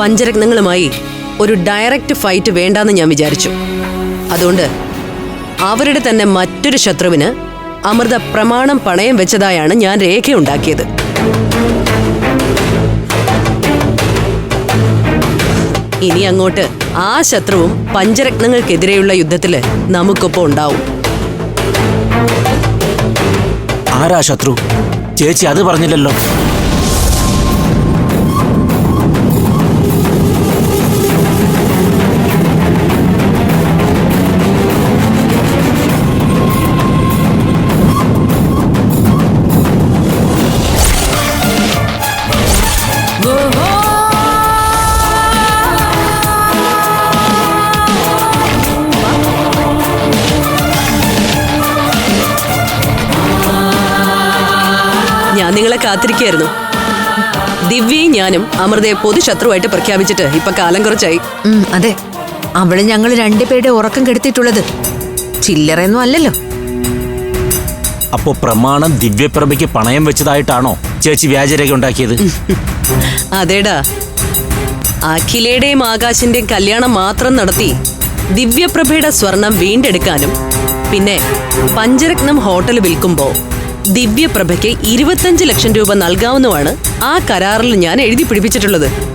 പഞ്ചരത്നങ്ങളുമായി ഒരു direct fight വേണ്ടാന്ന് ഞാൻ വിചാരിച്ചു. അതുകൊണ്ട് അവരുടെ തന്നെ മറ്റൊരു ശത്രുവിന് അമൃത പ്രമാണം പണയം വെച്ചതായാണ് ഞാൻ രേഖയുണ്ടാക്കിയത്. ഇനി അങ്ങോട്ട് ആ ശത്രുവും പഞ്ചരത്നങ്ങൾക്കെതിരെയുള്ള യുദ്ധത്തിൽ നമുക്കൊപ്പം ഉണ്ടാവും. ആരാ ശത്രു? ചേച്ചി അത് പറഞ്ഞില്ലല്ലോ. ഞാൻ നിങ്ങളെ കാത്തിരിക്കായിരുന്നു ദിവ്യയും ഞാനും അമൃതയെ പൊതുശത്രുവായിട്ട് പ്രഖ്യാപിച്ചിട്ട് ഇപ്പൊ കാലം കുറച്ചായി. അതെ. അവൾ ഞങ്ങൾ രണ്ടുപേരുടെ ഉറക്കം കെടുത്തിട്ടുള്ളത് ചില്ലറയൊന്നും അല്ലല്ലോ. അപ്പോ പ്രമാണം ദിവ്യപ്രഭയ്ക്ക് പണയം വെച്ചതായിട്ടാണോ ചേച്ചി വ്യാജരേഖ ഉണ്ടാക്കിയത്? അതേടാ. അഖിലയുടെയും ആകാശിന്റെയും കല്യാണം മാത്രം നടത്തി ദിവ്യപ്രഭയുടെ സ്വർണം വീണ്ടെടുക്കാനും പിന്നെ പഞ്ചരത്നം ഹോട്ടൽ വിൽക്കുമ്പോ ദിവ്യപ്രഭയ്ക്ക് ഇരുപത്തഞ്ച് ലക്ഷം രൂപ നൽകാവുന്നതാണ് ആ കരാറിൽ ഞാൻ എഴുതി പിടിപ്പിച്ചിട്ടുള്ളത്.